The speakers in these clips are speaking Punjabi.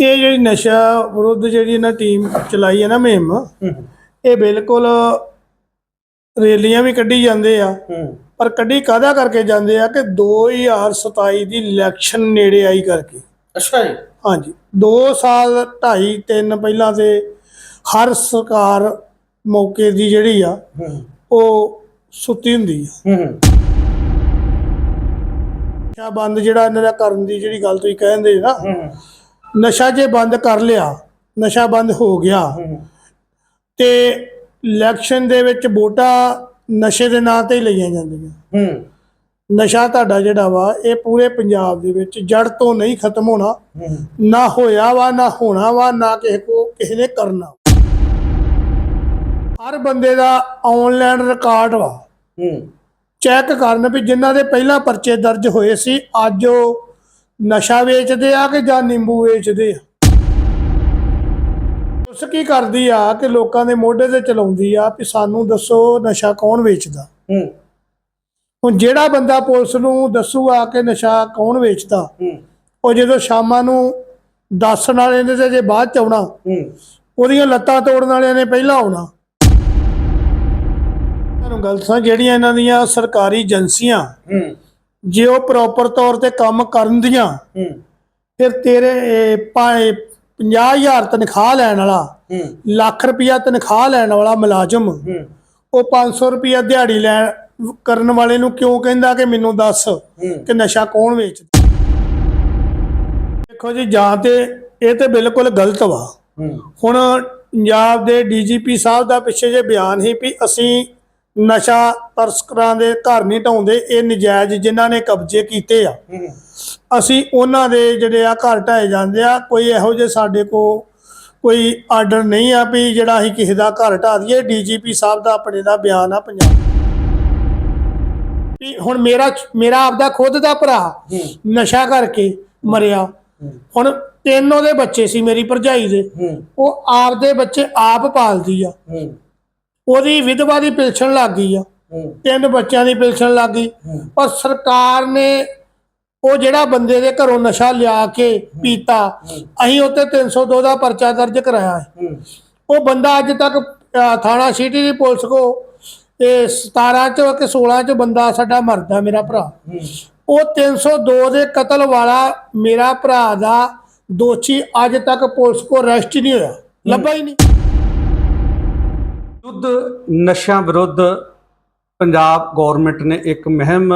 ਇਹ ਜਿਹੜੀ ਨਸ਼ਾ ਵਿਰੁੱਧ ਜਿਹੜੀ ਇਹਨਾਂ ਟੀਮ ਚਲਾਈ ਹੈ ਨਾ ਮੁਹਿੰਮ ਇਹ ਬਿਲਕੁਲ ਰੈਲੀਆਂ ਵੀ ਕੱਢੀ ਜਾਂਦੇ ਆ। ਪਰ ਕੱਢੀ ਕਾਹਦਾ ਕਰਕੇ ਜਾਂਦੇ ਆ ਕਿ 2027 ਦੀ ਇਲੈਕਸ਼ਨ ਨੇੜੇ ਆਈ ਕਰਕੇ। ਅੱਛਾ ਜੀ। ਹਾਂਜੀ। 2 ਸਾਲ 2.5 3 ਪਹਿਲਾਂ ਤੇ ਹਰ ਸਰਕਾਰ ਮੌਕੇ ਦੀ ਜਿਹੜੀ ਆ ਉਹ ਸੁੱਤੀ ਹੁੰਦੀ ਆ। ਹੂੰ। ਬੰਦ ਜਿਹੜਾ ਇਹਨਾਂ ਦਾ ਕਰਨ ਦੀ ਜਿਹੜੀ ਗੱਲ ਤੁਸੀਂ ਕਹਿੰਦੇ ਨਾ ਹੂੰ। ਨਸ਼ਾ ਜੇ ਬੰਦ ਕਰ ਲਿਆ ਨਸ਼ਾ ਬੰਦ ਹੋ ਗਿਆ। ਤੇ ਇਲੈਕਸ਼ਨ ਦੇ ਵਿੱਚ ਵੋਟਾਂ ਨਸ਼ੇ ਦੇ ਨਾਂ ਤੇ ਹੀ ਲਈਆਂ ਜਾਂਦੀਆਂ। ਹੂੰ। ਨਸ਼ਾ ਤੁਹਾਡਾ ਜਿਹੜਾ ਵਾ ਇਹ ਪੂਰੇ ਪੰਜਾਬ ਦੇ ਵਿੱਚ ਜੜ ਤੋਂ ਨਹੀਂ ਖਤਮ ਹੋਣਾ। ਨਾ ਹੋਇਆ ਵਾ ਨਾ ਹੋਣਾ ਵਾ ਨਾ ਕਿਸੇ ਕੋ ਕਿਸੇ ਨੇ ਕਰਨਾ। ਹਰ ਬੰਦੇ ਦਾ ਆਨਲਾਈਨ ਰਿਕਾਰਡ ਵਾ। ਹੂੰ। ਚੈੱਕ ਕਰਨ ਵੀ ਜਿਨ੍ਹਾਂ ਦੇ ਪਹਿਲਾਂ ਪਰਚੇ ਦਰਜ ਹੋਏ ਸੀ ਅੱਜ ਉਹ ਨਸ਼ਾ ਵੇਚਦੇ ਆ ਕਿ ਜਾਂ ਨਿੰਬੂ ਵੇਚਦੇ ਆ? ਉਸ ਕੀ ਕਰਦੀ ਆ ਕਿ ਲੋਕਾਂ ਦੇ ਮੋਢੇ ਤੇ ਚਲਾਉਂਦੀ ਆ ਵੀ ਸਾਨੂੰ ਦੱਸੋ ਨਸ਼ਾ ਕੌਣ ਵੇਚਦਾ? ਹੂੰ। ਹੁਣ ਜਿਹੜਾ ਬੰਦਾ ਪੁਲਿਸ ਨੂੰ ਦੱਸੂਗਾ ਕਿ ਨਸ਼ਾ ਕੌਣ ਵੇਚਦਾ ਹੂੰ। ਉਹ ਜਦੋਂ ਸ਼ਾਮਾਂ ਨੂੰ ਦੱਸਣ ਵਾਲੇ ਨੇ ਤੇ ਜੇ ਬਾਅਦ ਚ ਆਉਣਾ ਹੂੰ। ਉਹਦੀਆਂ ਲੱਤਾਂ ਤੋੜਨ ਵਾਲਿਆਂ ਨੇ ਪਹਿਲਾਂ ਆਉਣਾ। ਤੁਹਾਨੂੰ ਗੱਲ ਦੱਸਾਂ ਜਿਹੜੀਆਂ ਇਹਨਾਂ ਦੀਆਂ ਸਰਕਾਰੀ ਏਜੰਸੀਆਂ ਹੂੰ। ਜੇ ਉਹ ਪ੍ਰੋਪਰ ਤੌਰ ਤੇ ਕੰਮ ਕਰਨ ਦੀਆਂ ਹੂੰ। ਫਿਰ ਤੇਰੇ ਇਹ, ਭਾਵੇਂ 50000 ਤਨਖਾਹ ਲੈਣ ਵਾਲਾ ਹੂੰ। ਲੱਖ ਰੁਪਇਆ ਤਨਖਾਹ ਲੈਣ ਵਾਲਾ ਮੁਲਾਜ਼ਮ ਹੂੰ। ਉਹ 500 ਰੁਪਇਆ ਦਿਹਾੜੀ ਲੈਣ ਕਰਨ ਵਾਲੇ ਨੂੰ ਕਿਉਂ ਕਹਿੰਦਾ ਕਿ ਮੈਨੂੰ ਦੱਸ ਹੂੰ। ਕਿ ਨਸ਼ਾ ਕੌਣ ਵੇਚਦਾ? ਦੇਖੋ ਜੀ ਜਾਂ ਤੇ ਇਹ ਤੇ ਬਿਲਕੁਲ ਗਲਤ ਵਾ। ਹੂੰ। ਹੁਣ ਪੰਜਾਬ ਦੇ ਡੀਜੀਪੀ ਸਾਹਿਬ ਦਾ ਪਿੱਛੇ ਜੇ ਬਿਆਨ ਸੀ ਵੀ ਅਸੀਂ ਨਸ਼ਾ ਤਸਕਰਾਂ ਦੇ ਘਰ ਨਹੀਂ ਢਾਉਂਦੇ ਇਹ ਨਜਾਇਜ਼ ਜਿਨ੍ਹਾਂ ਨੇ ਕਬਜ਼ੇ ਕੀਤੇ ਆ। ਅਸੀਂ ਉਹਨਾਂ ਦੇ ਜਿਹੜੇ ਆ ਘਰ ਢਾਏ ਜਾਂਦੇ ਆ ਕੋਈ ਇਹੋ ਜਿਹੇ ਸਾਡੇ ਕੋ ਕੋਈ ਆਰਡਰ ਨਹੀਂ ਆ ਵੀ ਜਿਹੜਾ ਅਸੀਂ ਕਿਸੇ ਦਾ ਘਰ ਢਾ ਦਈਏ ਡੀਜੀਪੀ ਸਾਹਿਬ ਦਾ ਆਪਣੇ ਦਾ ਬਿਆਨ ਆ ਪੰਜਾਬ ਵੀ ਹੁਣ ਮੇਰਾ ਮੇਰਾ ਆਪਦਾ ਖੁਦ ਦਾ ਭਰਾ ਨਸ਼ਾ ਕਰਕੇ ਮਰਿਆ। ਹੁਣ ਤਿੰਨ ਉਹਦੇ ਬੱਚੇ ਸੀ ਮੇਰੀ ਭਰਜਾਈ ਦੇ। ਉਹ ਆਪਦੇ ਬੱਚੇ ਆਪ ਪਾਲਦੀ ਆ। ਉਹਦੀ ਵਿਧਵਾ ਦੀ ਪਿਲਸਣ ਲੱਗ ਗਈ ਆ। ਤਿੰਨ ਬੱਚਿਆਂ ਦੀ ਪਿਲਸਣ ਲੱਗ ਗਈ। ਪਰ ਸਰਕਾਰ ਨੇ ਉਹ ਜਿਹੜਾ ਬੰਦੇ ਦੇ ਘਰੋਂ ਨਸ਼ਾ ਲਿਆ ਕੇ ਪੀਤਾ ਅਸੀਂ ਉੱਤੇ 302 ਦਾ ਪਰਚਾ ਦਰਜ ਕਰਾਇਆ ਹੈ। ਉਹ ਬੰਦਾ ਅੱਜ ਤੱਕ ਥਾਣਾ ਸਿਟੀ ਦੀ ਪੁਲਿਸ ਕੋ ਇਹ 17 ਚ ਕਿ 16 ਚ ਬੰਦਾ ਸਾਡਾ ਮਰਦਾ ਮੇਰਾ ਭਰਾ। ਉਹ 302 ਦੇ ਕਤਲ ਵਾਲਾ ਮੇਰਾ ਭਰਾ ਦਾ ਦੋਸ਼ੀ ਅੱਜ ਤੱਕ ਪੁਲਿਸ ਕੋ ਅਰੈਸਟ ਹੀ ਨਹੀਂ ਹੋਇਆ। ਲੱਭਾ ਹੀ ਨਹੀਂ। ਯੁੱਧ ਨਸ਼ਿਆਂ ਵਿਰੁੱਧ ਪੰਜਾਬ ਗਵਰਨਮੈਂਟ ਨੇ ਇੱਕ ਮੁਹਿੰਮ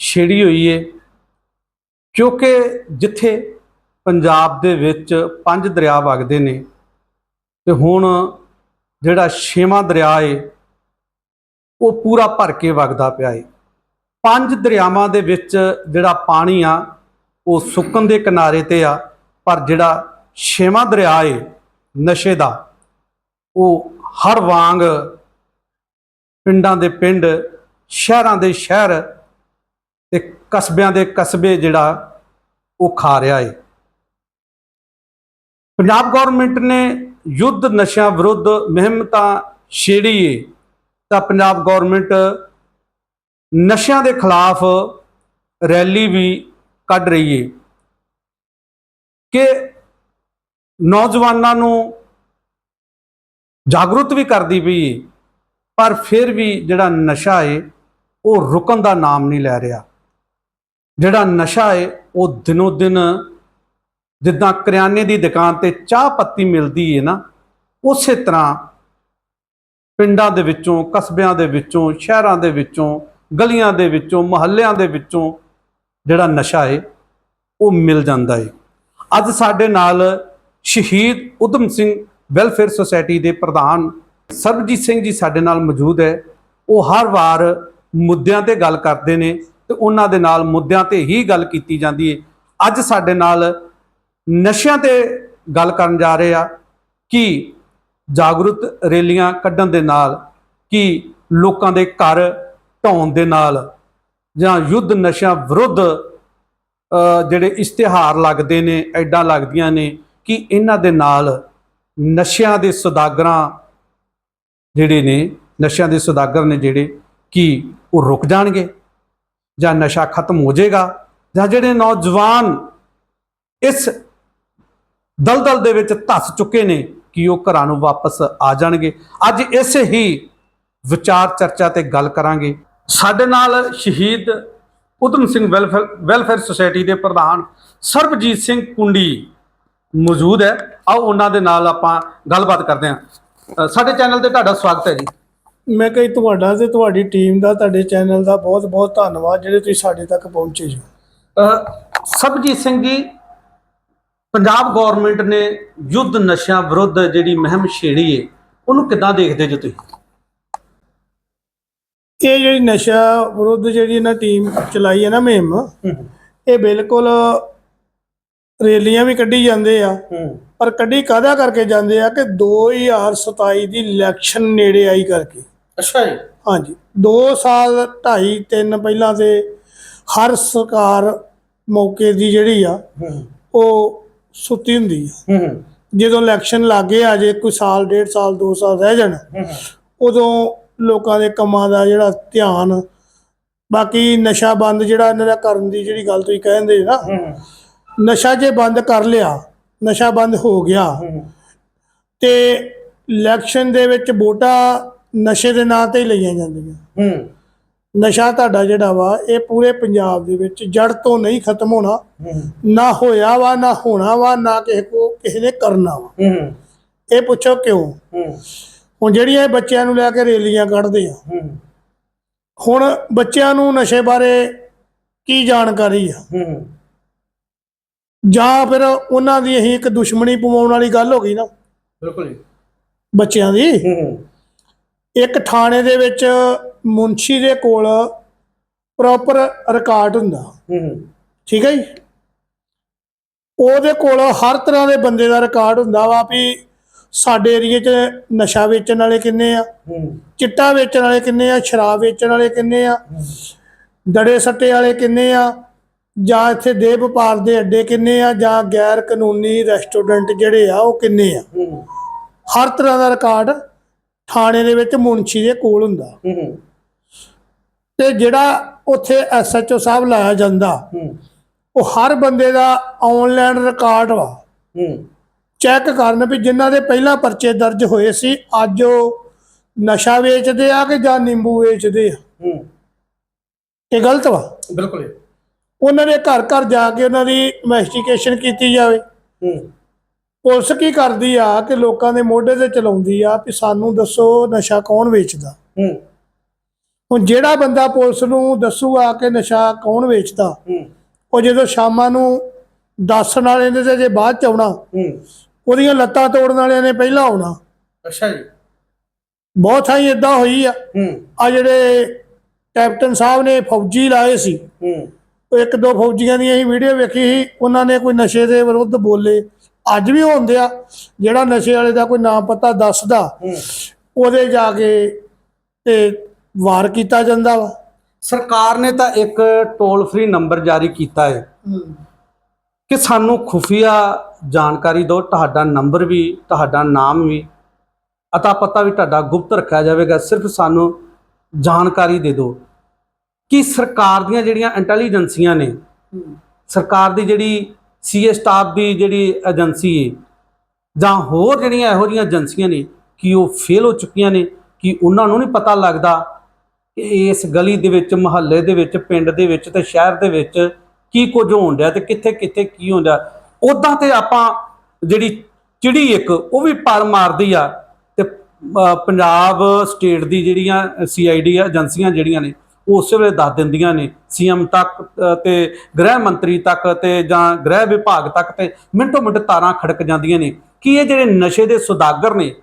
ਛੇੜੀ ਹੋਈ ਏ, ਕਿਉਂਕਿ ਜਿੱਥੇ ਪੰਜਾਬ ਦੇ ਵਿੱਚ ਪੰਜ ਦਰਿਆ ਵਗਦੇ ਨੇ ਤੇ ਹੁਣ ਜਿਹੜਾ ਛੇਵਾਂ ਦਰਿਆ ਏ, ਉਹ ਪੂਰਾ ਭਰ ਕੇ ਵਗਦਾ ਪਿਆ ਏ। ਪੰਜ ਦਰਿਆਵਾਂ ਦੇ ਵਿੱਚ ਜਿਹੜਾ ਪਾਣੀ ਆ, ਉਹ ਸੁੱਕਣ ਦੇ ਕਿਨਾਰੇ ਤੇ ਆ, ਪਰ ਜਿਹੜਾ ਛੇਵਾਂ ਦਰਿਆ ਏ, ਨਸ਼ੇ ਦਾ, ਉਹ ਹਰ ਵਾਂਗ ਪਿੰਡਾਂ ਦੇ ਪਿੰਡ, ਸ਼ਹਿਰਾਂ ਦੇ ਸ਼ਹਿਰ ਤੇ ਕਸਬਿਆਂ ਦੇ ਕਸਬੇ ਜਿਹੜਾ ਉਹ ਖਾ ਰਿਹਾ ਏ। ਪੰਜਾਬ ਗਵਰਨਮੈਂਟ ਨੇ ਯੁੱਧ ਨਸ਼ਿਆਂ ਵਿਰੁੱਧ ਮੁਹਿੰਮ ਤਾਂ ਛੇੜੀ ਏ ਤਾਂ ਪੰਜਾਬ ਗਵਰਨਮੈਂਟ ਨਸ਼ਿਆਂ ਦੇ ਖਿਲਾਫ ਰੈਲੀ ਵੀ ਕੱਢ ਰਹੀ ਏ ਕਿ ਨੌਜਵਾਨਾਂ ਨੂੰ ਜਾਗਰੂਕ ਵੀ ਕਰਦੀ ਪਈ ਏ, ਪਰ ਫਿਰ ਵੀ ਜਿਹੜਾ ਨਸ਼ਾ ਏ, ਉਹ ਰੁਕਣ ਦਾ ਨਾਮ ਨਹੀਂ ਲੈ ਰਿਹਾ। ਜਿਹੜਾ ਨਸ਼ਾ ਏ, ਉਹ ਦਿਨੋ ਦਿਨ ਜਿੱਦਾਂ ਕਰਿਆਨੇ ਦੀ ਦੁਕਾਨ ਤੇ ਚਾਹ ਪੱਤੀ ਮਿਲਦੀ ਏ ਨਾ, ਉਸੇ ਤਰ੍ਹਾਂ ਪਿੰਡਾਂ ਦੇ ਵਿੱਚੋਂ, ਕਸਬਿਆਂ ਦੇ ਵਿੱਚੋਂ, ਸ਼ਹਿਰਾਂ ਦੇ ਵਿੱਚੋਂ, ਗਲੀਆਂ ਦੇ ਵਿੱਚੋਂ, ਮੁਹੱਲਿਆਂ ਦੇ ਵਿੱਚੋਂ ਜਿਹੜਾ ਨਸ਼ਾ ਏ, ਉਹ ਮਿਲ ਜਾਂਦਾ ਏ। ਅੱਜ ਸਾਡੇ ਨਾਲ ਸ਼ਹੀਦ ਉਦਮ ਸਿੰਘ ਵੈਲਫੇਅਰ ਸੁਸਾਇਟੀ ਦੇ ਪ੍ਰਧਾਨ ਸਰਬਜੀਤ ਸਿੰਘ ਜੀ ਸਾਡੇ ਨਾਲ ਮੌਜੂਦ ਹੈ। ਉਹ ਹਰ ਵਾਰ ਮੁੱਦਿਆਂ ਤੇ ਗੱਲ ਕਰਦੇ ਨੇ ਤੇ ਉਹਨਾਂ ਦੇ ਨਾਲ ਮੁੱਦਿਆਂ ਤੇ ਹੀ ਗੱਲ ਕੀਤੀ ਜਾਂਦੀ ਹੈ। ਅੱਜ ਸਾਡੇ ਨਾਲ ਨਸ਼ਿਆਂ ਤੇ ਗੱਲ ਕਰਨ ਜਾ ਰਹੇ ਆ ਕਿ ਜਾਗਰੂਕ ਰੈਲੀਆਂ ਕੱਢਣ ਦੇ ਨਾਲ, ਕਿ ਲੋਕਾਂ ਦੇ ਘਰ ਢਾਉਣ ਦੇ ਨਾਲ ਜਾਂ ਯੁੱਧ ਨਸ਼ਿਆਂ ਵਿਰੁੱਧ ਜਿਹੜੇ ਇਸ਼ਤਿਹਾਰ ਲੱਗਦੇ ਨੇ, ਐਡਾਂ ਲੱਗਦੀਆਂ ਨੇ ਕਿ ਇਹਨਾਂ ਦੇ ਨਾਲ ਨਸ਼ਿਆਂ ਦੇ ਸੁਦਾਗਰਾਂ ਜਿਹੜੇ ਨੇ, ਨਸ਼ਿਆਂ ਦੇ ਸੁਦਾਗਰ ਨੇ ਜਿਹੜੇ, ਕਿ ਉਹ ਰੁਕ ਜਾਣਗੇ? ਜਾਂ ਨਸ਼ਾ ਖਤਮ ਹੋ ਜਾਏਗਾ? ਜਾਂ ਜਿਹੜੇ ਨੌਜਵਾਨ ਇਸ ਦਲਦਲ ਦੇ ਵਿੱਚ ਧੱਸ ਚੁੱਕੇ ਨੇ, ਕਿ ਉਹ ਘਰਾਂ ਨੂੰ ਵਾਪਸ ਆ ਜਾਣਗੇ? ਅੱਜ ਇਸ ਹੀ ਵਿਚਾਰ ਚਰਚਾ ਤੇ ਗੱਲ ਕਰਾਂਗੇ। ਸਾਡੇ ਨਾਲ ਸ਼ਹੀਦ Udham Singh welfare welfare society ਦੇ ਪ੍ਰਧਾਨ ਸਰਬਜੀਤ ਸਿੰਘ ਕੁੰਡੀ ਮੌਜੂਦ ਹੈ। ਆਓ ਉਹਨਾਂ ਦੇ ਨਾਲ ਆਪਾਂ ਗੱਲਬਾਤ ਕਰਦੇ ਹਾਂ। ਸਾਡੇ ਚੈਨਲ ਤੇ ਤੁਹਾਡਾ ਸਵਾਗਤ ਹੈ ਜੀ। ਮੈਂ ਕਹੀ ਤੁਹਾਡਾ ਤੇ ਤੁਹਾਡੀ ਟੀਮ ਦਾ ਤੁਹਾਡੇ ਚੈਨਲ ਦਾ ਬਹੁਤ ਬਹੁਤ ਧੰਨਵਾਦ ਜਿਹੜੇ ਤੁਸੀਂ ਸਾਡੇ ਤੱਕ ਪਹੁੰਚੇ ਜੋ। ਅ, ਸਰਬਜੀਤ ਸਿੰਘ ਜੀ ਪੰਜਾਬ ਗਵਰਨਮੈਂਟ ਨੇ ਯੁੱਧ ਨਸ਼ਿਆਂ ਵਿਰੁੱਧ ਜਿਹੜੀ ਮੁਹਿੰਮ ਛੇੜੀ ਹੈ ਉਹਨੂੰ ਕਿੱਦਾਂ ਦੇਖਦੇ ਜੋ ਤੁਸੀਂ? ਇਹ ਜਿਹੜੀ ਨਸ਼ਾ ਵਿਰੁੱਧ ਜਿਹੜੀ ਇਹਨਾਂ ਟੀਮ ਚਲਾਈ ਹੈ ਨਾ ਮੁਹਿੰਮ ਇਹ ਬਿਲਕੁਲ ਰੈਲੀਆਂ ਵੀ ਕੱਢੀ ਜਾਂਦੇ ਆ। ਪਰ ਕੱਢੀ ਕਾਹਦਾ ਕਰਕੇ ਜਾਂਦੇ ਆ ਕਿ 2027 ਦੀ ਇਲੈਕਸ਼ਨ ਨੇੜੇ ਆਈ ਕਰਕੇ। ਅੱਛਾ ਜੀ। ਹਾਂਜੀ। 2 ਸਾਲ 2.5 3 ਪਹਿਲਾਂ ਤੇ ਹਰ ਸਰਕਾਰ ਮੌਕੇ ਦੀ ਜਿਹੜੀ ਆ ਉਹ ਸੁੱਤੀ ਹੁੰਦੀ ਆ। ਜਦੋਂ ਇਲੈਕਸ਼ਨ ਲਾਗੇ ਆ ਜੇ ਕੋਈ ਸਾਲ ਡੇਢ ਸਾਲ 2 ਸਾਲ ਰਹਿ ਜਾਣ ਉਦੋਂ ਲੋਕਾਂ ਦੇ ਕੰਮਾਂ ਦਾ ਜਿਹੜਾ ਧਿਆਨ ਬਾਕੀ ਨਸ਼ਾ ਬੰਦ ਜਿਹੜਾ ਇਹਨਾਂ ਦਾ ਕਰਨ ਦੀ ਜਿਹੜੀ ਗੱਲ ਤੁਸੀਂ ਕਹਿੰਦੇ ਨਾ ਨਸ਼ਾ ਜੇ ਬੰਦ ਕਰ ਲਿਆ ਨਸ਼ਾ ਬੰਦ ਹੋ ਗਿਆ। ਤੇ ਇਲੈਕਸ਼ਨ ਦੇ ਵਿੱਚ ਵੋਟਾਂ ਨਸ਼ੇ ਦੇ ਨਾਂ ਤੇ ਹੀ ਲਈਆਂ ਜਾਂਦੀਆਂ। ਨਸ਼ਾ ਤੁਹਾਡਾ ਜਿਹੜਾ ਵਾ ਇਹ ਪੂਰੇ ਪੰਜਾਬ ਦੇ ਵਿੱਚ ਜੜ ਤੋਂ ਨਹੀਂ ਖਤਮ ਹੋਣਾ। ਨਾ ਹੋਇਆ ਵਾ ਨਾ ਹੋਣਾ ਵਾ ਨਾ ਕਿਸੇ ਕੋ ਕਿਸੇ ਨੇ ਕਰਨਾ ਵਾ। ਇਹ ਪੁੱਛੋ ਕਿਉਂ? ਹੁਣ ਜਿਹੜੀਆਂ ਇਹ ਬੱਚਿਆਂ ਨੂੰ ਲੈ ਕੇ ਰੈਲੀਆਂ ਕੱਢਦੇ ਆ। ਹੁਣ ਬੱਚਿਆਂ ਨੂੰ ਨਸ਼ੇ ਬਾਰੇ ਕੀ ਜਾਣਕਾਰੀ ਆ? ਜਾਂ ਫਿਰ ਉਹਨਾਂ ਦੀ ਅਸੀਂ ਇੱਕ ਦੁਸ਼ਮਣੀ ਪਵਾਉਣ ਵਾਲੀ ਗੱਲ ਹੋ ਗਈ ਨਾ। ਬਿਲਕੁਲ ਜੀ। ਬੱਚਿਆਂ ਦੀ। ਇੱਕ ਥਾਣੇ ਦੇ ਵਿੱਚ ਮੁੰਸ਼ੀ ਦੇ ਕੋਲ ਪ੍ਰੋਪਰ ਰਿਕਾਰਡ ਹੁੰਦਾ। ਠੀਕ ਹੈ ਜੀ? ਉਹਦੇ ਕੋਲ ਹਰ ਤਰ੍ਹਾਂ ਦੇ ਬੰਦੇ ਦਾ ਰਿਕਾਰਡ ਹੁੰਦਾ ਵਾ ਵੀ ਸਾਡੇ ਏਰੀਏ 'ਚ ਨਸ਼ਾ ਵੇਚਣ ਵਾਲੇ ਕਿੰਨੇ ਆ ਚਿੱਟਾ ਵੇਚਣ ਵਾਲੇ ਕਿੰਨੇ ਆ ਸ਼ਰਾਬ ਵੇਚਣ ਵਾਲੇ ਕਿੰਨੇ ਆ ਦੜੇ ਸੱਟੇ ਵਾਲੇ ਕਿੰਨੇ ਆ ਜਾਂ ਇੱਥੇ ਦੇਹ ਵਪਾਰ ਦੇ ਅੱਡੇ ਕਿੰਨੇ ਆ ਜਾਂ ਗੈਰ ਕਾਨੂੰਨੀ ਰੈਸਟੋਰੈਂਟ ਜਿਹੜੇ ਆ ਉਹ ਕਿੰਨੇ ਆ? ਹਰ ਤਰ੍ਹਾਂ ਦਾ ਰਿਕਾਰਡ ਥਾਣੇ ਦੇ ਵਿੱਚ ਮੁਨਸ਼ੀ ਦੇ ਕੋਲ ਹੁੰਦਾ। ਤੇ ਜਿਹੜਾ ਉੱਥੇ ਐਸਐਚਓ ਸਾਹਿਬ ਲਾਇਆ ਜਾਂਦਾ ਉਹ ਹਰ ਬੰਦੇ ਦਾ ਆਨਲਾਈਨ ਰਿਕਾਰਡ ਵਾ। ਚੈੱਕ ਕਰਨ ਵੀ ਜਿਨ੍ਹਾਂ ਦੇ ਪਹਿਲਾਂ ਪਰਚੇ ਦਰਜ ਹੋਏ ਸੀ ਅੱਜ ਉਹ ਨਸ਼ਾ ਵੇਚਦੇ ਆ ਕਿ ਜਾਂ ਨਿੰਬੂ ਵੇਚਦੇ ਆ? ਇਹ ਗਲਤ ਵਾ? ਬਿਲਕੁਲ ਉਹਨਾਂ ਦੇ ਘਰ ਘਰ ਜਾ ਕੇ ਉਹਨਾਂ ਦੀ ਇਨਵੈਸਟੀਗੇਸ਼ਨ ਕੀਤੀ ਜਾਵੇ। ਪੁਲਿਸ ਕੀ ਕਰਦੀ ਆ ਕਿ ਲੋਕਾਂ ਦੇ ਮੋਢੇ ਤੇ ਚਲਾਉਂਦੀ ਆ ਵੀ ਸਾਨੂੰ ਦੱਸੋ ਨਸ਼ਾ ਕੌਣ ਵੇਚਦਾ। ਹੁਣ ਜਿਹੜਾ ਬੰਦਾ ਪੁਲਿਸ ਨੂੰ ਦੱਸੂਗਾ ਕਿ ਨਸ਼ਾ ਕੌਣ ਵੇਚਦਾ ਉਹ ਜਦੋਂ ਸ਼ਾਮਾਂ ਨੂੰ ਦੱਸਣ ਵਾਲੇ ਨੇ ਤੇ ਜੇ ਬਾਅਦ ਚ ਆਉਣਾ ਉਹਦੀਆਂ ਲੱਤਾਂ ਤੋੜਨ ਵਾਲਿਆਂ ਨੇ ਪਹਿਲਾਂ ਆਉਣਾ। ਅੱਛਾ ਜੀ। ਬਹੁਤ ਥਾਈਂ ਇਦਾਂ ਹੋਈ ਆ। ਆ ਜਿਹੜੇ ਕੈਪਟਨ ਸਾਹਿਬ ਨੇ ਫੌਜੀ ਲਾਏ ਸੀ। ਇੱਕ ਦੋ ਫੌਜੀਆਂ ਦੀ ਅਸੀਂ ਵੀਡੀਓ ਵੇਖੀ ਸੀ ਉਹਨਾਂ ਨੇ ਕੋਈ ਨਸ਼ੇ ਦੇ ਵਿਰੁੱਧ ਬੋਲੇ। ਅੱਜ ਵੀ ਹੁੰਦੇ ਆ ਜਿਹੜਾ ਨਸ਼ੇ ਵਾਲੇ ਦਾ ਕੋਈ ਨਾਮ ਪਤਾ ਦੱਸਦਾ ਉਹਦੇ ਜਾ ਕੇ ਤੇ ਵਾਰ ਕੀਤਾ ਜਾਂਦਾ ਵਾ। ਸਰਕਾਰ ਨੇ ਤਾਂ ਇੱਕ ਟੋਲ ਫ੍ਰੀ ਨੰਬਰ ਜਾਰੀ ਕੀਤਾ ਹੈ। ਕਿ ਸਾਨੂੰ ਖੁਫੀਆ ਜਾਣਕਾਰੀ ਦਿਓ ਤੁਹਾਡਾ ਨੰਬਰ ਵੀ ਤੁਹਾਡਾ ਨਾਮ ਵੀ ਅਤਾ ਪਤਾ ਵੀ ਤੁਹਾਡਾ ਗੁਪਤ ਰੱਖਿਆ ਜਾਵੇਗਾ ਸਿਰਫ ਸਾਨੂੰ ਜਾਣਕਾਰੀ ਦੇ ਦਿਓ। ਕਿ ਸਰਕਾਰ ਦੀਆਂ ਜਿਹੜੀਆਂ ਇੰਟੈਲੀਜੈਂਸੀਆਂ ਨੇ, ਸਰਕਾਰ ਦੀ ਜਿਹੜੀ ਸੀਏ ਸਟਾਫ ਦੀ ਜਿਹੜੀ ਏਜੰਸੀ ਹੈ ਜਾਂ ਹੋਰ ਜਿਹੜੀਆਂ ਇਹੋ ਜਿਹੀਆਂ ਏਜੰਸੀਆਂ ਨੇ, ਕਿ ਉਹ ਫੇਲ ਹੋ ਚੁੱਕੀਆਂ ਨੇ, ਕਿ ਉਹਨਾਂ ਨੂੰ ਨਹੀਂ ਪਤਾ ਲੱਗਦਾ ਕਿ ਇਸ ਗਲੀ ਦੇ ਵਿੱਚ, ਮਹੱਲੇ ਦੇ ਵਿੱਚ, ਪਿੰਡ ਦੇ ਵਿੱਚ ਤੇ ਸ਼ਹਿਰ ਦੇ ਵਿੱਚ ਕੀ ਕੁਝ ਹੋਣ ਡਿਆ ਤੇ ਕਿੱਥੇ ਕਿੱਥੇ ਕੀ ਹੁੰਦਾ ਉਦਾਂ ਤੇ ਆਪਾਂ ਜਿਹੜੀ ਚਿੜੀ ਇੱਕ, ਉਹ ਵੀ ਪਰ ਮਾਰਦੀ ਆ ਤੇ ਪੰਜਾਬ ਸਟੇਟ ਦੀ ਜਿਹੜੀਆਂ ਸੀਆਈਡੀ ਏਜੰਸੀਆਂ ਜਿਹੜੀਆਂ ਨੇ ਉਸੇ ਵੇਲੇ ਦੱਸ ਦਿੰਦੀਆਂ ਨੇ ਸੀਐਮ ਤੱਕ ਤੇ ਗ੍ਰਹਿ ਮੰਤਰੀ ਤੱਕ ਤੇ ਜਾਂ ਗ੍ਰਹਿ ਵਿਭਾਗ ਤੱਕ ਤੇ ਮਿੰਟੋ ਮਿੰਟ ਤਾਰਾਂ ਖੜਕ ਜਾਂਦੀਆਂ ਨੇ। ਕਿ ਇਹ ਜਿਹੜੇ ਨਸ਼ੇ ਦੇ ਸੁਦਾਗਰ ਨੇ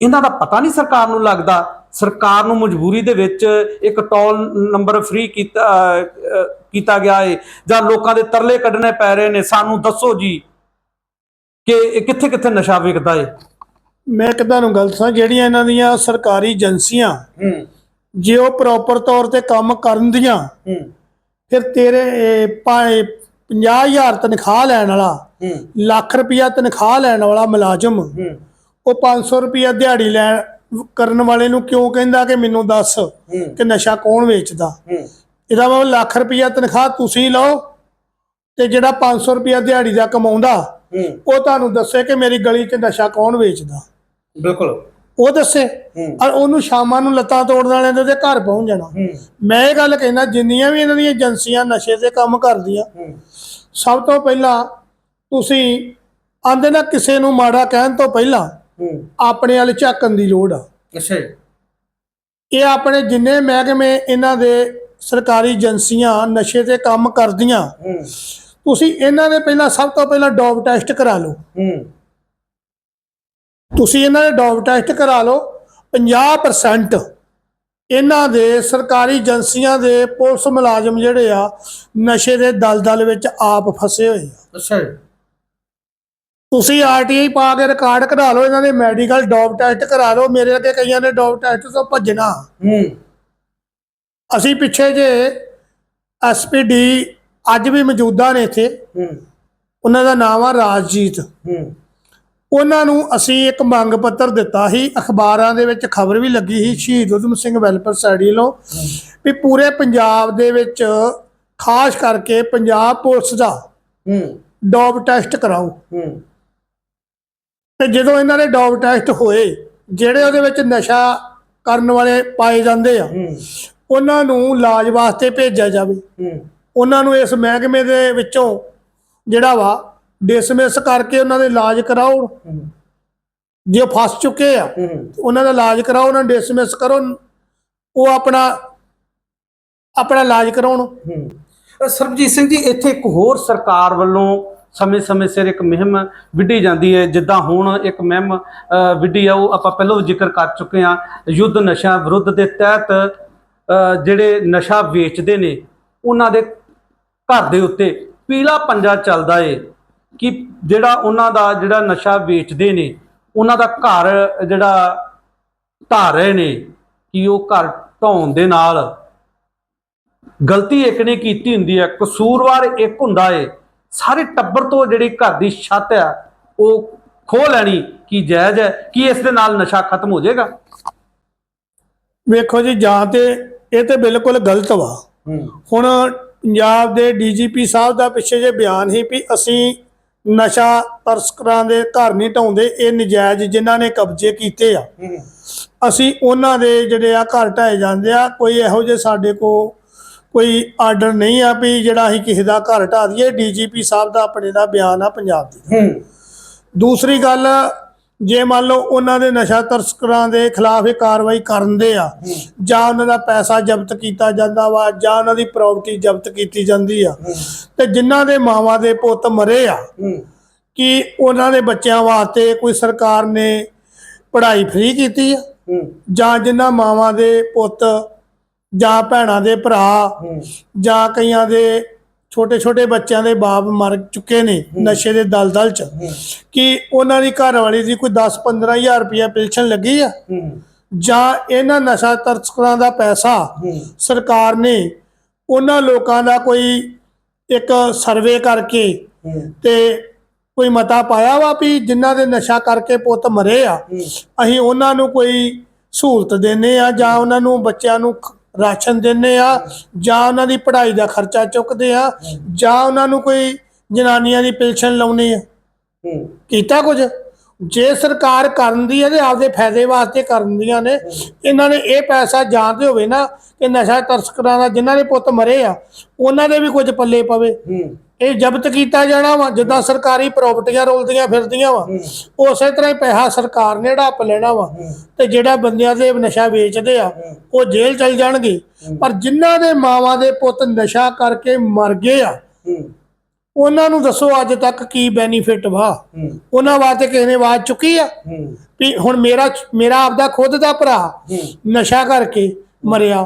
ਇਹਨਾਂ ਦਾ ਪਤਾ ਨਹੀਂ ਸਰਕਾਰ ਨੂੰ ਲੱਗਦਾ? ਸਰਕਾਰ ਨੂੰ ਮਜਬੂਰੀ ਦੇ ਵਿੱਚ ਇੱਕ ਟੋਲ ਨੰਬਰ ਫ੍ਰੀ ਕੀਤਾ ਕੀਤਾ ਗਿਆ ਹੈ ਜਾਂ ਲੋਕਾਂ ਦੇ ਤਰਲੇ ਕੱਢਣੇ ਪੈ ਰਹੇ ਨੇ? ਸਾਨੂੰ ਦੱਸੋ ਜੀ ਕਿ ਕਿੱਥੇ ਕਿੱਥੇ ਨਸ਼ਾ ਵਿਕਦਾ ਹੈ ਮੈਂ ਇੱਕ ਤੁਹਾਨੂੰ ਗੱਲ ਦੱਸਾਂ ਜਿਹੜੀਆਂ ਇਹਨਾਂ ਦੀਆਂ ਸਰਕਾਰੀ ਏਜੰਸੀਆਂ ਹੂੰ। ਜੇ ਉਹ ਪ੍ਰੋਪਰ ਤੌਰ ਤੇ ਕੰਮ ਕਰਨ ਦੀਆਂ ਫਿਰ ਤੇਰੇ ਇਹ, ਭਾਵੇਂ 50000 ਤਨਖਾਹ ਲੈਣ ਵਾਲਾ ਲੱਖ ਰੁਪਇਆ ਤਨਖਾਹ ਲੈਣ ਵਾਲਾ ਮੁਲਾਜ਼ਮ ਉਹ 500 ਰੁਪਇਆ ਦਿਹਾੜੀ ਲੈਣ ਕਰਨ ਵਾਲੇ ਨੂੰ ਕਿਉਂ ਕਹਿੰਦਾ ਕਿ ਮੈਨੂੰ ਦੱਸ ਕਿ ਨਸ਼ਾ ਕੌਣ ਵੇਚਦਾ? ਇਹਦਾ ਮਤਲਬ ਲੱਖ ਰੁਪਇਆ ਤਨਖਾਹ ਤੁਸੀਂ ਲਓ ਤੇ ਜਿਹੜਾ 500 ਰੁਪਇਆ ਦਿਹਾੜੀ ਦਾ ਕਮਾਉਂਦਾ ਉਹ ਤੁਹਾਨੂੰ ਦੱਸੇ ਕਿ ਮੇਰੀ ਗਲੀ 'ਚ ਨਸ਼ਾ ਕੌਣ ਵੇਚਦਾ? ਬਿਲਕੁਲ। ਉਹ ਦੱਸੇ। ਔਰ ਉਹਨੂੰ ਸ਼ਾਮਾਂ ਨੂੰ ਲੱਤਾਂ ਤੋੜਨ ਵਾਲਿਆਂ ਦੇ ਉਹਦੇ ਘਰ ਪਹੁੰਚ ਜਾਣਾ। ਮੈਂ ਇਹ ਗੱਲ ਕਹਿਣਾ ਜਿੰਨੀਆਂ ਵੀ ਇਹਨਾਂ ਦੀਆਂ ਏਜੰਸੀਆਂ ਨਸ਼ੇ ਤੇ ਕੰਮ ਕਰਦੀਆਂ ਸਭ ਤੋਂ ਪਹਿਲਾਂ ਤੁਸੀਂ ਆਂਦੇ ਨਾ ਕਿਸੇ ਨੂੰ ਮਾੜਾ ਕਹਿਣ ਤੋਂ ਪਹਿਲਾਂ ਆਪਣੇ ਵੱਲ ਝਾਕਣ ਦੀ ਲੋੜ ਆ। ਇਹ ਆਪਣੇ ਜਿੰਨੇ ਮਹਿਕਮੇ ਇਹਨਾਂ ਦੇ ਸਰਕਾਰੀ ਏਜੰਸੀਆਂ ਨਸ਼ੇ ਤੇ ਕੰਮ ਕਰਦੀਆਂ ਤੁਸੀਂ ਇਹਨਾਂ ਦੇ ਪਹਿਲਾਂ ਸਭ ਤੋਂ ਪਹਿਲਾਂ ਡੋਪ ਟੈਸਟ ਕਰਾ ਲਓ। ਤੁਸੀਂ ਇਹਨਾਂ ਦੇ ਡੋਪ ਟੈਸਟ ਕਰਾ ਲਓ 50% ਇਹਨਾਂ ਦੇ ਸਰਕਾਰੀ ਏਜੰਸੀਆਂ ਦੇ ਪੁਲਿਸ ਮੁਲਾਜ਼ਮ ਜਿਹੜੇ ਆ ਨਸ਼ੇ ਦੇ ਦਲਦਲ ਵਿੱਚ ਆਪ ਫਸੇ ਹੋਏ ਆ। ਅੱਛਾ ਤੁਸੀਂ ਆਰਟੀਆਈ ਪਾ ਕੇ ਰਿਕਾਰਡ ਕਢਾ ਲਓ ਇਹਨਾਂ ਦੇ ਮੈਡੀਕਲ ਡੋਪ ਟੈਸਟ ਕਰਾ ਲਓ ਮੇਰੇ ਅੱਗੇ ਕਈਆਂ ਨੇ ਡੋਪ ਟੈਸਟ ਤੋਂ ਭੱਜਣਾ। ਹੂੰ। ਅਸੀਂ ਪਿੱਛੇ ਜੇ ਐਸਪੀਡੀ ਅੱਜ ਵੀ ਮੌਜੂਦਾ ਨੇ ਇੱਥੇ। ਹੂੰ। ਉਹਨਾਂ ਦਾ ਨਾਮ ਆ ਰਾਜਜੀਤ। ਹੂੰ। ਉਹਨਾਂ ਨੂੰ ਅਸੀਂ ਇੱਕ ਮੰਗ ਪੱਤਰ ਦਿੱਤਾ ਸੀ ਅਖਬਾਰਾਂ ਦੇ ਵਿੱਚ ਖਬਰ ਵੀ ਲੱਗੀ ਸੀ ਸ਼ਹੀਦ ਉਧਮ ਸਿੰਘ ਵੈਲਫੇਅਰ ਸੋਸਾਇਟੀ ਵੱਲੋਂ ਵੀ ਪੂਰੇ ਪੰਜਾਬ ਦੇ ਵਿੱਚ ਖਾਸ ਕਰਕੇ ਪੰਜਾਬ ਪੁਲਿਸ ਦਾ ਹੂੰ। ਡੋਪ ਟੈਸਟ ਕਰਾਓ। ਹੂੰ। ਤੇ ਜਦੋਂ ਇਹਨਾਂ ਦੇ ਡੋਪ ਟੈਸਟ ਹੋਏ ਜਿਹੜੇ ਉਹਦੇ ਵਿੱਚ ਨਸ਼ਾ ਕਰਨ ਵਾਲੇ ਪਾਏ ਜਾਂਦੇ ਆ ਉਹਨਾਂ ਨੂੰ ਇਲਾਜ ਵਾਸਤੇ ਭੇਜਿਆ ਜਾਵੇ। ਉਹਨਾਂ ਨੂੰ ਇਸ ਮਹਿਕਮੇ ਦੇ ਵਿੱਚੋਂ ਜਿਹੜਾ ਵਾ ਡਿਸਮਿਸ ਕਰਕੇ ਉਹਨਾਂ ਦੇ ਇਲਾਜ ਕਰਾਓ। ਜੇ ਉਹ ਫਸ ਚੁੱਕੇ ਆ ਉਹਨਾਂ ਦਾ ਇਲਾਜ ਕਰਾਓ ਉਹਨਾਂ ਡਿਸਮਿਸ ਕਰੋ ਉਹ ਆਪਣਾ ਆਪਣਾ ਇਲਾਜ ਕਰਾਉਣ। ਸਰਬਜੀਤ ਸਿੰਘ ਜੀ ਇੱਥੇ ਇੱਕ ਹੋਰ ਸਰਕਾਰ ਵੱਲੋਂ ਸਮੇਂ-ਸਮੇਂ ਸਿਰ ਇੱਕ ਮੁਹਿੰਮ ਵਿੱਢੀ ਜਾਂਦੀ ਹੈ ਜਿੱਦਾਂ ਹੁਣ ਇੱਕ ਮੁਹਿੰਮ ਵਿੱਢੀ ਆ ਉਹ ਆਪਾਂ ਪਹਿਲਾਂ ਜ਼ਿਕਰ ਕਰ ਚੁੱਕੇ ਹਾਂ ਯੁੱਧ ਨਸ਼ਾ ਵਿਰੁੱਧ ਦੇ ਤਹਿਤ ਜਿਹੜੇ ਨਸ਼ਾ ਵੇਚਦੇ ਨੇ ਉਹਨਾਂ ਦੇ ਘਰ ਦੇ ਉੱਤੇ ਪੀਲਾ ਪੰਜਾ ਚੱਲਦਾ ਏ। ਕਿ ਜਿਹੜਾ ਉਹਨਾਂ ਦਾ ਜਿਹੜਾ ਨਸ਼ਾ ਵੇਚਦੇ ਨੇ ਉਹਨਾਂ ਦਾ ਘਰ ਜਿਹੜਾ ਢਾਹ ਰਹੇ ਨੇ ਕਿ ਉਹ ਘਰ ਢਾਉਣ ਦੇ ਨਾਲ ਗਲਤੀ ਇੱਕ ਨੇ ਕੀਤੀ ਹੁੰਦੀ ਹੈ ਕਸੂਰਵਾਰ ਇੱਕ ਹੁੰਦਾ ਏ। ਸਾਰੇ ਟੱਬਰ ਤੋਂ ਜਿਹੜੀ ਘਰ ਦੀ ਛੱਤ ਆ ਉਹ ਖੋਹ ਲੈਣੀ ਕੀ ਜਾਇਜ਼ ਹੈ ਕੀ ਇਸ ਦੇ ਨਾਲ ਨਸ਼ਾ ਖਤਮ ਹੋ ਜਾਏਗਾ। ਵੇਖੋ ਜੀ ਜਾਂ ਤੇ ਇਹ ਤੇ ਬਿਲਕੁਲ ਗਲਤ ਵਾ। ਹੂੰ। ਹੁਣ ਪੰਜਾਬ ਦੇ ਡੀਜੀਪੀ ਸਾਹਿਬ ਦਾ ਪਿੱਛੇ ਜੇ ਬਿਆਨ ਸੀ ਵੀ ਅਸੀਂ ਨਸ਼ਾ ਤਸਕਰਾਂ ਦੇ ਘਰ ਨਹੀਂ ਢਾਉਂਦੇ ਇਹ ਨਜਾਇਜ਼ ਜਿਨ੍ਹਾਂ ਨੇ ਕਬਜ਼ੇ ਕੀਤੇ ਆ। ਅਸੀਂ ਉਹਨਾਂ ਦੇ ਜਿਹੜੇ ਆ ਘਰ ਢਾਏ ਜਾਂਦੇ ਆ ਕੋਈ ਇਹੋ ਜਿਹੇ ਸਾਡੇ ਕੋ ਕੋਈ ਆਰਡਰ ਨਹੀਂ ਆ ਵੀ ਜਿਹੜਾ ਅਸੀਂ ਕਿਸੇ ਦਾ ਘਰ ਢਾ ਦਈਏ ਡੀਜੀਪੀ ਸਾਹਿਬ ਦਾ ਆਪਣੇ ਦਾ ਬਿਆਨ ਆ ਪੰਜਾਬ ਦੀ। ਦੂਸਰੀ ਗੱਲ ਜੇ ਮੰਨ ਲਓ ਉਹਨਾਂ ਦੇ ਨਸ਼ਾ ਤਸਕਰਾਂ ਦੇ ਖਿਲਾਫ ਇਹ ਕਾਰਵਾਈ ਕਰਨ ਦੇ ਆ ਜਾਂ ਉਹਨਾਂ ਦਾ ਪੈਸਾ ਜ਼ਬਤ ਕੀਤਾ ਜਾਂਦਾ ਵਾ ਜਾਂ ਉਹਨਾਂ ਦੀ ਪ੍ਰਾਪਰਟੀ ਜ਼ਬਤ ਕੀਤੀ ਜਾਂਦੀ ਆ ਤੇ ਜਿਨ੍ਹਾਂ ਦੇ ਮਾਵਾਂ ਦੇ ਪੁੱਤ ਮਰੇ ਆ ਕਿ ਉਹਨਾਂ ਦੇ ਬੱਚਿਆਂ ਵਾਸਤੇ ਕੋਈ ਸਰਕਾਰ ਨੇ ਪੜ੍ਹਾਈ ਫ੍ਰੀ ਕੀਤੀ ਆ? ਜਾਂ ਜਿਨ੍ਹਾਂ ਮਾਵਾਂ ਦੇ ਪੁੱਤ ਜਾਂ ਭੈਣਾਂ ਦੇ ਭਰਾ ਜਾਂ ਕਈਆਂ ਦੇ ਛੋਟੇ ਛੋਟੇ ਬੱਚਿਆਂ ਦੇ ਬਾਪ ਮਰ ਚੁੱਕੇ ਨੇ ਨਸ਼ੇ ਦੇ ਦਲਦਲ ਚ। ਕਿ ਉਹਨਾਂ ਦੀ ਘਰ ਵਾਲੀ ਦੀ ਕੋਈ 10 15000 ਰੁਪਇਆ ਪੈਨਸ਼ਨ ਲੱਗੀ ਆ? ਜਾਂ ਇਹਨਾਂ ਨਸ਼ਾ ਤਸਕਰਾਂ ਦਾ ਪੈਸਾ ਸਰਕਾਰ ਨੇ ਉਹਨਾਂ ਲੋਕਾਂ ਦਾ ਕੋਈ ਇੱਕ ਸਰਵੇ ਕਰਕੇ ਤੇ ਕੋਈ ਮਤਾ ਪਾਇਆ ਵਾ ਵੀ ਜਿਨ੍ਹਾਂ ਦੇ ਨਸ਼ਾ ਕਰਕੇ ਪੁੱਤ ਮਰੇ ਆ? ਅਸੀਂ ਉਹਨਾਂ ਨੂੰ ਕੋਈ ਸਹੂਲਤ ਦਿੰਨੇ ਆ ਜਾਂ ਉਹਨਾਂ ਨੂੰ ਬੱਚਿਆਂ ਨੂੰ ਰਾਸ਼ਨ ਦਿੰਨੇ ਆ ਜਾਂ ਉਹਨਾਂ ਦੀ ਪੜ੍ਹਾਈ ਦਾ ਖਰਚਾ ਚੁੱਕਦੇ ਆ ਜਾਂ ਉਹਨਾਂ ਨੂੰ ਕੋਈ ਜਨਾਨੀਆਂ ਦੀ ਪੈਨਸ਼ਨ ਲਾਉਣੀ ਆ। ਕੀਤਾ ਕੁਝ? ਜੇ ਸਰਕਾਰ ਕਰਨ ਦੀ ਹੈ ਤੇ ਆਪਦੇ ਫਾਇਦੇ ਵਾਸਤੇ ਕਰਨ ਦੀਆਂ ਨੇ ਇਹਨਾਂ ਨੇ ਇਹ ਪੈਸਾ ਜਾਣਦੇ ਹੋਵੇ ਨਾ ਕਿ ਨਸ਼ਾ ਤਸਕਰਾਂ ਦਾ ਜਿਨ੍ਹਾਂ ਦੇ ਪੁੱਤ ਮਰੇ ਆ ਉਹਨਾਂ ਦੇ ਵੀ ਕੁਝ ਪੱਲੇ ਪਵੇ। ਇਹ ਜ਼ਬਤ ਕੀਤਾ ਜਾਣਾ ਵਾ ਜਿੱਦਾਂ ਸਰਕਾਰੀ ਪ੍ਰਾਪਰਟੀਆਂ ਰੋਲਦੀਆਂ ਫਿਰਦੀਆਂ ਵਾ ਉਸੇ ਤਰ੍ਹਾਂ ਹੀ ਪੈਸਾ ਸਰਕਾਰ ਨੇ ਢੱਪ ਲੈਣਾ ਵਾ ਤੇ ਜਿਹੜਾ ਬੰਦਿਆਂ ਦੇ ਨਸ਼ਾ ਵੇਚਦੇ ਆ ਉਹ ਜੇਲ੍ਹ ਚਲ ਜਾਣਗੇ। ਪਰ ਜਿਨ੍ਹਾਂ ਦੇ ਮਾਵਾਂ ਦੇ ਪੁੱਤ ਨਸ਼ਾ ਕਰਕੇ ਮਰ ਗਏ ਆ ਉਹਨਾਂ ਨੂੰ ਦੱਸੋ ਅੱਜ ਤੱਕ ਕੀ ਬੈਨੀਫਿਟ ਵਾ? ਉਹਨਾਂ ਵਾਸਤੇ ਕਿਸੇ ਨੇ ਆਵਾਜ਼ ਚੁੱਕੀ ਆ? ਵੀ ਹੁਣ ਮੇਰਾ ਮੇਰਾ ਆਪਦਾ ਖੁਦ ਦਾ ਭਰਾ ਨਸ਼ਾ ਕਰਕੇ ਮਰਿਆ।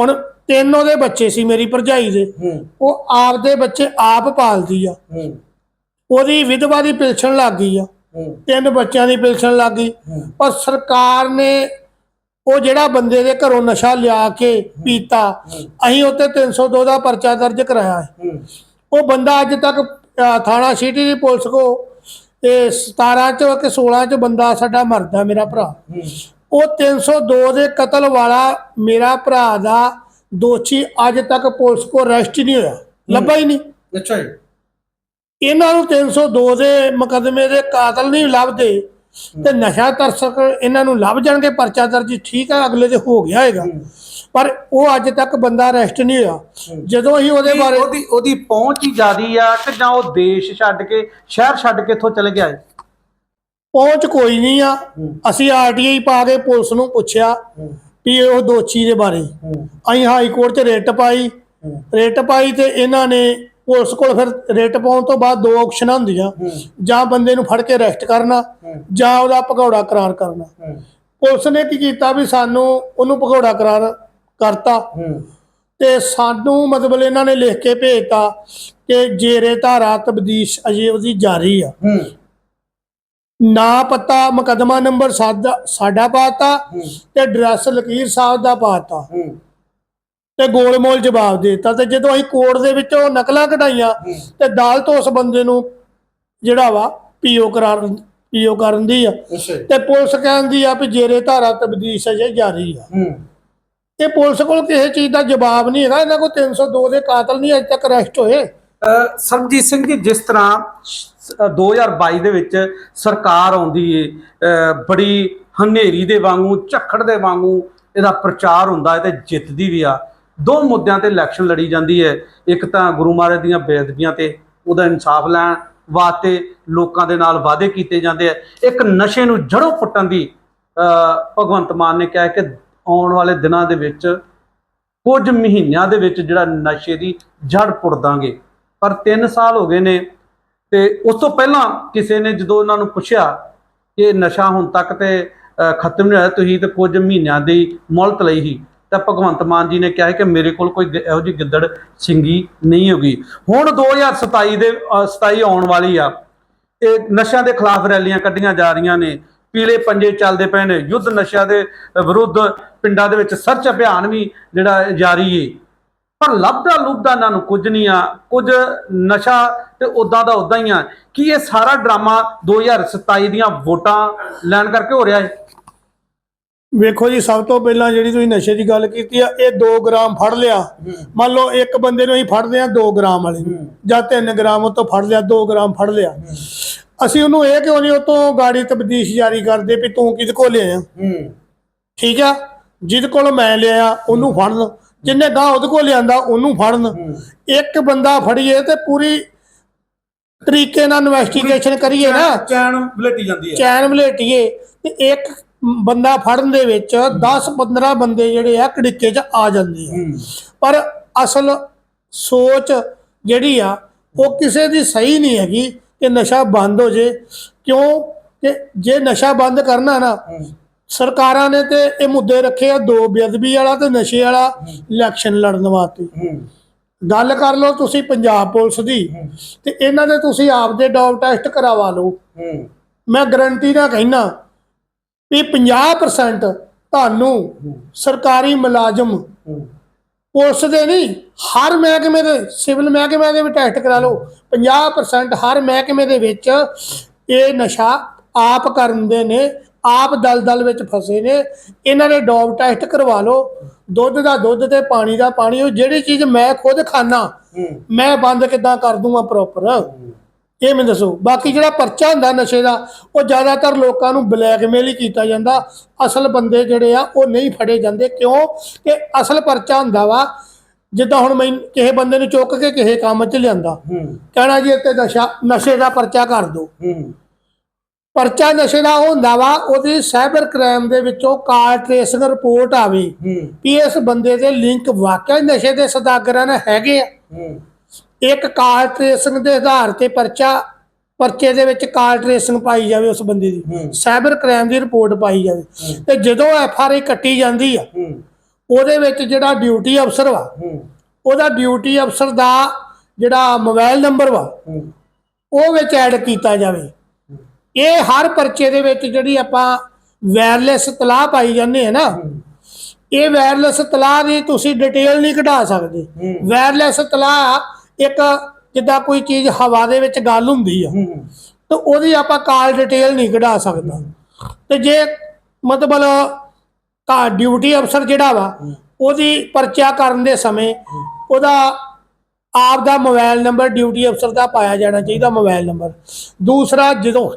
ਹੁਣ ਤਿੰਨ ਉਹਦੇ ਬੱਚੇ ਸੀ ਮੇਰੀ ਭਰਜਾਈ ਦੇ। ਉਹ ਆਪਦੇ ਬੱਚੇ ਆਪ ਪਾਲਦੀ ਆ। ਉਹਦੀ ਵਿਧਵਾ ਦੀ ਪੈਨਸ਼ਨ ਲੱਗ ਗਈ ਆ। ਤਿੰਨ ਬੱਚਿਆਂ ਦੀ ਪੈਨਸ਼ਨ ਲੱਗ ਗਈ। ਪਰ ਸਰਕਾਰ ਨੇ ਉਹ ਜਿਹੜਾ ਬੰਦੇ ਦੇ ਘਰੋਂ ਨਸ਼ਾ ਲਿਆ ਕੇ ਪੀਤਾ ਅਸੀਂ ਉੱਤੇ 302 ਦਾ ਪਰਚਾ ਦਰਜ ਕਰਾਇਆ ਹੈ। ਉਹ ਬੰਦਾ ਅੱਜ ਤੱਕ ਥਾਣਾ ਸਿਟੀ ਦੀ ਪੁਲਿਸ ਕੋ ਇਹ 17 ਚ ਕਿ 16 ਚ ਬੰਦਾ ਸਾਡਾ ਮਰਦਾ ਮੇਰਾ ਭਰਾ। ਉਹ 302 ਦੇ ਕਤਲ ਵਾਲਾ ਮੇਰਾ ਭਰਾ ਦਾ ਦੋਸ਼ੀ ਅੱਜ ਤੱਕ ਪੁਲਿਸ ਕੋ ਅਰੈਸਟ ਹੀ ਨਹੀਂ ਹੋਇਆ। ਲੱਭਾ ਹੀ ਨਹੀਂ। ਅੱਛਾ ਜੀ। ਇਹਨਾਂ ਨੂੰ 302 ਦੇ ਮੁਕੱਦਮੇ ਦੇ ਕਾਤਲ ਨਹੀਂ ਲੱਭਦੇ ਤੇ ਨਸ਼ਾ ਤਰਸਕ ਇਹਨਾਂ ਨੂੰ ਲੱਭ ਜਾਣਗੇ ਪਰਚਾ ਦਰਜ ਠੀਕ ਹੈ ਅਗਲੇ ਦੇ ਹੋ ਗਿਆ ਹੈਗਾ। ਪਰ ਉਹ ਅੱਜ ਤੱਕ ਬੰਦਾ ਅਰੈਸਟ ਨਹੀਂ ਹੋਇਆ। ਜਦੋਂ ਹੀ ਉਹਦੇ ਬਾਰੇ ਉਹਦੀ ਉਹਦੀ ਪਹੁੰਚ ਹੀ ਜ਼ਿਆਦੀ ਆ ਕਿ ਜਾਂ ਉਹ ਦੇਸ਼ ਛੱਡ ਕੇ ਸ਼ਹਿਰ ਛੱਡ ਕੇ ਇੱਥੋਂ ਚਲੇ ਗਿਆ ਹੈ? ਪਹੁੰਚ ਕੋਈ ਨਹੀਂ ਆ। ਅਸੀਂ ਆਰਟੀਆਈ ਪਾ ਕੇ ਪੁਲਿਸ ਨੂੰ ਪੁੱਛਿਆ। ਵੀ ਉਹ ਦੋਸ਼ੀ ਦੇ ਬਾਰੇ। ਅਸੀਂ ਹਾਈ ਕੋਰਟ 'ਚ ਰਿਟ ਪਾਈ। ਰਿਟ ਪਾਈ ਤੇ ਇਹਨਾਂ ਨੇ ਪੁਲਿਸ ਕੋਲ ਫਿਰ ਰਿਟ ਪਾਉਣ ਤੋਂ ਬਾਅਦ ਦੋ ਆਪਸ਼ਨਾਂ ਹੁੰਦੀਆਂ। ਜਾਂ ਬੰਦੇ ਨੂੰ ਫੜ ਕੇ ਅਰੈਸਟ ਕਰਨਾ ਜਾਂ ਉਹਦਾ ਭਗੌੜਾ ਕਰਾਰ ਕਰਨਾ। ਪੁਲਿਸ ਨੇ ਕੀ ਕੀਤਾ ਵੀ ਸਾਨੂੰ ਉਹਨੂੰ ਭਗੌੜਾ ਕਰਾਰ ਕਰਤਾ। ਤੇ ਸਾਨੂੰ ਮਤਲਬ ਇਹਨਾਂ ਨੇ ਲਿਖ ਕੇ ਭੇਜਤਾ ਕਿ ਜੇਰੇ ਧਾਰਾ ਤਬਦੀਸ਼ ਅਜੇ ਉਹਦੀ ਜਾਰੀ ਆ। ਨਾ ਪਤਾ ਮੁਕੱਦਮਾ ਨੰਬਰ ਸਾਡਾ ਸਾਡਾ ਪਾਤਾ ਤੇ ਐਡਰੈਸ ਲਕੀਰ ਸਾਹਿਬ ਦਾ ਪਾਤਾ। ਤੇ ਗੋਲਮੋਲ ਜਵਾਬ ਦਿੱਤਾ ਤੇ ਜਦੋਂ ਅਸੀਂ ਕੋਰਟ ਦੇ ਵਿੱਚੋਂ ਨਕਲਾਂ ਕਢਾਈਆਂ ਤੇ ਅਦਾਲਤ ਉਸ ਬੰਦੇ ਨੂੰ ਜਿਹੜਾ ਵਾ ਪੀਓ ਕਰਾਰ ਪੀਓ ਕਰਨ ਦੀ ਆ। ਤੇ ਪੁਲਿਸ ਕਹਿੰਦੀ ਆ ਵੀ ਜੇਰੇ ਧਾਰਾ ਤਬਦੀਸ਼ ਅਜੇ ਜਾਰੀ ਆ। ਤੇ ਪੁਲਿਸ ਕੋਲ ਕਿਸੇ ਚੀਜ਼ ਦਾ ਜਵਾਬ ਨਹੀਂ ਹੈਗਾ ਇਹਨਾਂ ਕੋਲ 302 ਦੇ ਕਾਤਲ ਨਹੀਂ ਅਜੇ ਤੱਕ ਅਰੈਸਟ ਹੋਏ। ਸਰਬਜੀਤ ਸਿੰਘ ਜੀ ਜਿਸ ਤਰ੍ਹਾਂ 2022 ਦੇ ਵਿੱਚ ਸਰਕਾਰ ਆਉਂਦੀ ਏ ਬੜੀ ਹਨੇਰੀ ਦੇ ਵਾਂਗੂ, ਝੱਖੜ ਦੇ ਵਾਂਗੂ ਇਹਦਾ ਪ੍ਰਚਾਰ ਹੁੰਦਾ ਹੈ ਤੇ ਜਿੱਤਦੀ ਵੀ ਆ। ਦੋ ਮੁੱਦਿਆਂ ਤੇ ਇਲੈਕਸ਼ਨ ਲੜੀ ਜਾਂਦੀ ਹੈ ਇੱਕ ਤਾਂ ਗੁਰੂ ਮਹਾਰਾਜ ਦੀਆਂ ਬੇਅਦਬੀਆਂ ਤੇ ਉਹਦਾ ਇਨਸਾਫ ਲੈਣ ਵਾਸਤੇ ਲੋਕਾਂ ਦੇ ਨਾਲ ਵਾਅਦੇ ਕੀਤੇ ਜਾਂਦੇ ਆ। ਇੱਕ ਨਸ਼ੇ ਨੂੰ ਜੜੋਂ ਪੁੱਟਣ ਦੀ ਭਗਵੰਤ ਮਾਨ ਨੇ ਕਿਹਾ ਕਿ ਆਉਣ ਵਾਲੇ ਦਿਨਾਂ ਦੇ ਵਿੱਚ ਕੁਝ ਮਹੀਨਿਆਂ ਦੇ ਵਿੱਚ ਜਿਹੜਾ ਨਸ਼ੇ ਦੀ ਜੜ ਪੁੱਟ ਦਾਂਗੇ। ਪਰ 3 ਸਾਲ ਹੋ ਗਏ ਨੇ ਤੇ ਉਸ ਤੋਂ ਪਹਿਲਾਂ ਕਿਸੇ ਨੇ ਜਦੋਂ ਉਹਨਾਂ ਨੂੰ ਪੁੱਛਿਆ ਕਿ ਨਸ਼ਾ ਹੁਣ ਤੱਕ ਤੇ ਖਤਮ ਨਹੀਂ ਹੋਇਆ ਤੁਸੀਂ ਤੇ ਕੁਝ ਮਹੀਨਿਆਂ ਦੀ ਮੁਹਲਤ ਲਈ ਸੀ ਤਾਂ ਭਗਵੰਤ ਮਾਨ ਜੀ ਨੇ ਕਿਹਾ ਕਿ ਮੇਰੇ ਕੋਲ ਕੋਈ ਇਹੋ ਜਿਹੀ ਗਿੱਦੜ ਸਿੰਗੀ ਨਹੀਂ ਹੋਗੀ। ਹੁਣ 2027 ਦੇ ਅਹ, 27 ਆਉਣ ਵਾਲੀ ਆ ਇਹ ਨਸ਼ਿਆਂ ਦੇ ਖਿਲਾਫ ਰੈਲੀਆਂ ਕੱਢੀਆਂ ਜਾ ਰਹੀਆਂ ਨੇ ਪੀਲੇ ਪੰਜੇ ਚੱਲਦੇ ਪਏ ਨੇ ਯੁੱਧ ਨਸ਼ਿਆਂ ਦੇ ਵਿਰੁੱਧ ਪਿੰਡਾਂ ਦੇ ਵਿੱਚ ਸਰਚ ਅਭਿਆਨ ਵੀ ਜਿਹੜਾ ਜਾਰੀ ਏ। ਪਰ ਲੱਭਦਾ ਲੁਭਦਾ ਇਹਨਾਂ ਨੂੰ ਕੁਝ ਨਹੀਂ ਆ ਕੁਝ ਨਸ਼ਾ ਤੇ ਉਦਾਂ ਦਾ ਉਦਾਂ ਹੀ ਆ। ਕੀ ਇਹ ਸਾਰਾ ਡਰਾਮਾ 2027 ਦੀਆਂ ਵੋਟਾਂ ਲੈਣ ਕਰਕੇ ਹੋ ਰਿਹਾ ਹੈ? ਵੇਖੋ ਜੀ ਸਭ ਤੋਂ ਪਹਿਲਾਂ ਜਿਹੜੀ ਤੁਸੀਂ ਨਸ਼ੇ ਦੀ ਗੱਲ ਕੀਤੀ ਆ ਇਹ 2 ਗ੍ਰਾਮ ਫੜ ਲਿਆ। ਮੰਨ ਲਓ ਇੱਕ ਬੰਦੇ ਨੂੰ ਹੀ ਫੜਦੇ ਆ 2 ਗ੍ਰਾਮ ਵਾਲੇ ਜਾਂ 3 ਗ੍ਰਾਮ ਉਹ ਤੋਂ ਫੜ ਲਿਆ 2 ਗ੍ਰਾਮ ਫੜ ਲਿਆ। ਅਸੀਂ ਉਹਨੂੰ ਇਹ ਕਿਉਂ ਨਹੀਂ ਉਹ ਤੋਂ ਗਾੜੀ ਤਬਦੀਸ਼ ਜਾਰੀ ਕਰਦੇ ਵੀ ਤੂੰ ਕਿਹਦੇ ਕੋਲ ਲਿਆ ਠੀਕ ਆ? ਜਿਹਦੇ ਕੋਲ ਮੈਂ ਲਿਆ ਉਹਨੂੰ ਫੜਨ ਜਿੰਨੇ ਗਾਂ ਉਹਦੇ ਕੋਲ ਲਿਆਂਦਾ ਉਹਨੂੰ ਫੜਨ। ਇੱਕ ਬੰਦਾ ਫੜੀਏ ਤੇ ਪੂਰੀ ਤਰੀਕੇ ਨਾਲ ਇਨਵੈਸਟੀਗੇਸ਼ਨ ਕਰੀਏ ਨਾ। ਚੈਨ ਬਲੇਟੀ ਜਾਂਦੀ ਚੈਨ ਮਲੇਟੀਏ ਤੇ ਇੱਕ ਬੰਦਾ ਫੜਨ ਦੇ ਵਿੱਚ 10 15 ਬੰਦੇ ਜਿਹੜੇ ਆ ਕੜਿੱਕੇ 'ਚ ਆ ਜਾਂਦੇ ਆ। ਪਰ ਅਸਲ ਸੋਚ ਜਿਹੜੀ ਆ ਉਹ ਕਿਸੇ ਦੀ ਸਹੀ ਨਹੀਂ ਹੈਗੀ ਕਿ ਨਸ਼ਾ ਬੰਦ ਹੋ ਜੇ। ਕਿਉਂ? ਕਿ ਜੇ ਨਸ਼ਾ ਬੰਦ ਕਰਨਾ ਨਾ ਸਰਕਾਰਾਂ ਨੇ ਤੇ ਇਹ ਮੁੱਦੇ ਰੱਖੇ ਆ ਦੋ ਬੇਅਦਬੀ ਵਾਲਾ ਤੇ ਨਸ਼ੇ ਵਾਲਾ ਇਲੈਕਸ਼ਨ ਲੜਨ ਵਾਸਤੇ। ਗੱਲ ਕਰ ਲਓ ਤੁਸੀਂ ਪੰਜਾਬ ਪੁਲਿਸ ਦੀ ਤੇ ਇਹਨਾਂ ਦੇ ਤੁਸੀਂ ਆਪਦੇ ਡੋਪ ਟੈਸਟ ਕਰਵਾ ਲਓ। ਮੈਂ ਗਰੰਟੀ ਨਾਲ ਕਹਿਣਾ ਵੀ 50% ਤੁਹਾਨੂੰ ਸਰਕਾਰੀ ਮੁਲਾਜ਼ਮ ਪੁਲਿਸ ਦੇ ਨਹੀਂ ਹਰ ਮਹਿਕਮੇ ਦੇ ਸਿਵਲ ਮਹਿਕਮੇ ਦੇ ਵੀ ਟੈਸਟ ਕਰਾ ਲਓ। 50% ਹਰ ਮਹਿਕਮੇ ਦੇ ਵਿੱਚ ਇਹ ਨਸ਼ਾ ਆਪ ਕਰਨ ਦੇ ਨੇ ਆਪ ਦਲਦਲ ਵਿੱਚ ਫਸੇ ਨੇ ਇਹਨਾਂ ਦੇ ਡੋਪ ਟੈਸਟ ਕਰਵਾ ਲਓ ਦੁੱਧ ਦਾ ਦੁੱਧ ਤੇ ਪਾਣੀ ਦਾ ਪਾਣੀ ਉਹ ਜਿਹੜੀ ਚੀਜ਼ ਮੈਂ ਖੁਦ ਖਾਣਾ ਮੈਂ ਬੰਦ ਕਿੱਦਾਂ ਕਰ ਦੂੰਗਾ ਪ੍ਰੋਪਰ ਇਹ ਮੈਨੂੰ ਦੱਸੋ। ਬਾਕੀ ਜਿਹੜਾ ਪਰਚਾ ਹੁੰਦਾ ਨਸ਼ੇ ਦਾ ਉਹ ਜ਼ਿਆਦਾਤਰ ਲੋਕਾਂ ਨੂੰ ਬਲੈਕਮੇਲ ਹੀ ਕੀਤਾ ਜਾਂਦਾ। ਅਸਲ ਬੰਦੇ ਜਿਹੜੇ ਆ ਉਹ ਨਹੀਂ ਫੜੇ ਜਾਂਦੇ। ਕਿਉਂ? ਕਿ ਅਸਲ ਪਰਚਾ ਹੁੰਦਾ ਵਾ ਜਿੱਦਾਂ ਹੁਣ ਮੈਂ ਕਿਸੇ ਬੰਦੇ ਨੂੰ ਚੁੱਕ ਕੇ ਕਿਸੇ ਕੰਮ 'ਚ ਲਿਆਂਦਾ। ਕਹਿਣਾ ਜੀ ਇੱਥੇ ਨਸ਼ਾ ਨਸ਼ੇ ਦਾ ਪਰਚਾ ਕਰ ਦਿਓ। ਪਰਚਾ ਨਸ਼ੇ ਦਾ ਉਹ ਹੁੰਦਾ ਵਾ ਉਹਦੀ ਸਾਈਬਰ ਕ੍ਰਾਈਮ ਦੇ ਵਿੱਚੋਂ ਕਾਰ ਟ੍ਰੇਸਿੰਗ ਰਿਪੋਰਟ ਆਵੇ ਵੀ ਇਸ ਬੰਦੇ ਦੇ ਲਿੰਕ ਵਾਕਿਆ ਹੀ ਨਸ਼ੇ ਦੇ ਸਦਾਗਰਾਂ ਨਾਲ ਹੈਗੇ ਆ। ਇੱਕ ਕਾਰ ਟ੍ਰੇਸਿੰਗ ਦੇ ਆਧਾਰ ਤੇ ਪਰਚਾ ਪਰਚੇ ਦੇ ਵਿੱਚ ਕਾਰ ਟ੍ਰੇਸਿੰਗ ਪਾਈ ਜਾਵੇ ਉਸ ਬੰਦੇ ਦੀ। ਸਾਈਬਰ ਕ੍ਰਾਈਮ ਦੀ ਰਿਪੋਰਟ ਪਾਈ ਜਾਵੇ। ਤੇ ਜਦੋਂ ਐਫ ਆਰ ਆਈ ਕੱਟੀ ਜਾਂਦੀ ਆ ਉਹਦੇ ਵਿੱਚ ਜਿਹੜਾ ਡਿਊਟੀ ਅਫਸਰ ਵਾ ਉਹਦਾ ਡਿਊਟੀ ਅਫਸਰ ਦਾ ਜਿਹੜਾ ਮੋਬਾਈਲ ਨੰਬਰ ਵਾ ਉਹ ਵਿੱਚ ਐਡ ਕੀਤਾ ਜਾਵੇ। ਇਹ ਹਰ ਪਰਚੇ ਦੇ ਵਿੱਚ ਜਿਹੜੀ ਆਪਾਂ ਵਾਇਰਲੈਸ ਤਲਾਹ ਪਾਈ ਜਾਂਦੇ ਹੈ ਨਾ ਇਹ ਵਾਇਰਲੈਸ ਤਲਾਹ ਦੀ ਤੁਸੀਂ ਡਿਟੇਲ ਨਹੀਂ ਕਢਾ ਸਕਦੇ। ਵਾਇਰਲੈਸ ਤਲਾਹ ਇੱਕ ਜਿੱਦਾਂ ਕੋਈ ਚੀਜ਼ ਹਵਾ ਦੇ ਵਿੱਚ ਗੱਲ ਹੁੰਦੀ ਆ ਤੇ ਉਹਦੀ ਆਪਾਂ ਕਾਲ ਡਿਟੇਲ ਨਹੀਂ ਕਢਾ ਸਕਦਾ। ਤੇ ਜੇ ਮਤਲਬ ਕਾ ਡਿਊਟੀ ਅਫਸਰ ਜਿਹੜਾ ਵਾ ਉਹਦੀ ਪਰਚਾ ਕਰਨ ਦੇ ਸਮੇਂ ਉਹਦਾ ਆਪ ਦਾ ਮੋਬਾਈਲ ਨੰਬਰ ਡਿਊਟੀ ਅਫਸਰ ਦਾ ਪਾਇਆ ਜਾਣਾ ਚਾਹੀਦਾ ਮੋਬਾਈਲ ਨੰਬਰ ਦੂਸਰਾ ਜਦੋਂ